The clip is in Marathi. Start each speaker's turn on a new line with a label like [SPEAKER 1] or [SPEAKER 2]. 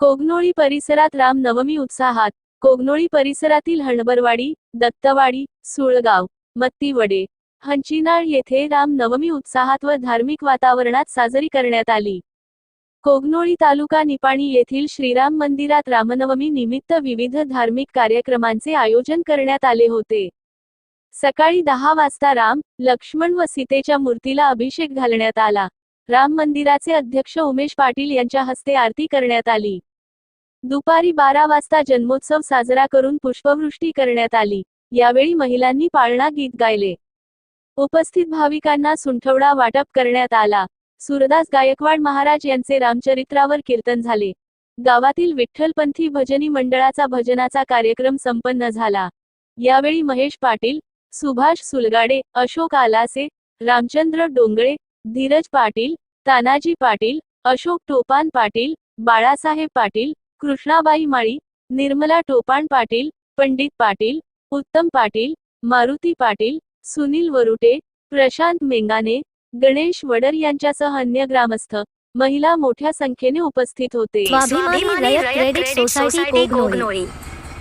[SPEAKER 1] कोगनोळी परिसरात रामनवमी उत्साहात. कोगनोळी परिसरातील हणबरवाडी दत्तवाडी सुळगाव मत्तीवडे हंचिनाळ येथे रामनवमी उत्साहात व धार्मिक वातावरणात साजरी करण्यात आली. कोगनोळी तालुका निपाणी येथील श्रीराम मंदिरात रामनवमी निमित्त विविध धार्मिक कार्यक्रमांचे आयोजन करण्यात आले होते. सकाळी दहा वाजता राम लक्ष्मण व सीतेच्या मूर्तीला अभिषेक घालण्यात आला. राम मंदिराचे अध्यक्ष उमेश पाटील यांच्या हस्ते आरती करण्यात आली. दुपारी बारा वाजता जन्मोत्सव साजरा करून पुष्पवृष्टी करण्यात आली. यावेळी महिलांनी पाळणा गीत गायले. उपस्थित भाविकांना सुंठवडा वाटप करण्यात आला. सुरदास गायकवाड महाराज यांचे रामचरित्रावर कीर्तन झाले. गावातील विठ्ठलपंथी भजनी मंडळाचा भजनाचा कार्यक्रम संपन्न झाला. यावेळी महेश पाटील सुभाष सुलगाडे अशोक आलासे रामचंद्र डोंगळे धीरज पाटील तानाजी पाटील अशोक टोपान पाटील बाळासाहेब पाटील कृष्णाबाई माळी निर्मला टोपाण पाटील पंडित पाटील उत्तम पाटील मारुती पाटील सुनील वरुटे प्रशांत मेंगाने गणेश वडर यांच्यासह अन्य ग्रामस्थ महिला मोठ्या संख्येने उपस्थित होते.
[SPEAKER 2] स्वाभिमानी रयत क्रेडिट सोसायटी कोगनोळी.